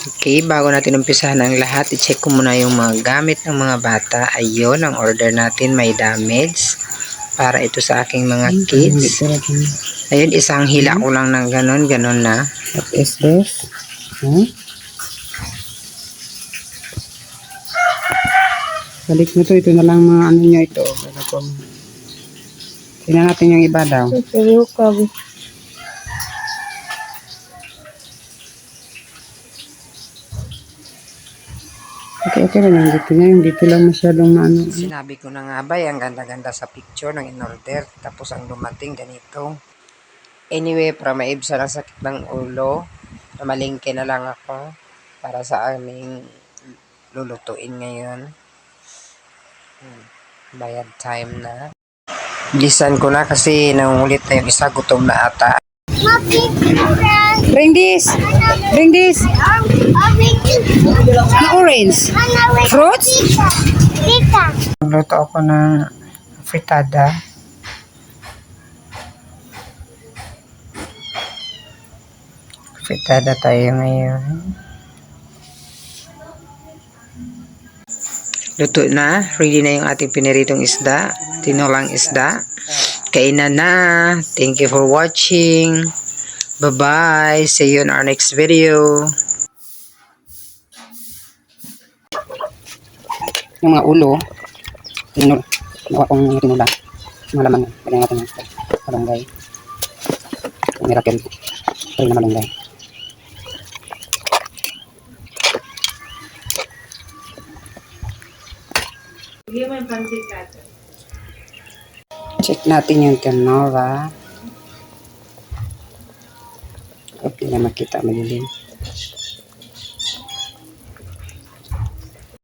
Okay, bago natin umpisahan ang lahat, i-check ko muna yung mga gamit ng mga bata. Ayun, ang order natin may damage para ito sa aking mga kids. Ayun, isang hila ko lang ng ganon, ganon na. What is this? Hmm? Balik mo to, ito na lang mga ano niya ito. Tingnan natin yung iba daw. Pero Okay, okay lang dito niya. Yung dito lang masyadong maano. Sinabi ko na nga ba, ang ganda-ganda sa picture ng in-order. Tapos ang dumating ganito. Anyway, para maibsa ng sakit ng ulo, namalingke na lang ako para sa aming lulutuin ngayon. Hmm, Bayad time na. Bilisan ko na kasi nangulit na yung isa, gutom na ata. Bring this! Bring this! Na orange! Fruits? Nagluto ako ng fritada. Fritada tayo ngayon. Luto na. Ready na yung ating piniritong isda. Tinolang isda. Kainan na. Thank you for watching. Bye-bye. See you in our next video. Yung mga ulo, tinul, nawa kong tinula. Mga laman, kaya natin yung malunggay. Yung miracle, ito na malunggay. Check natin yung canola. Okay na makita madilim.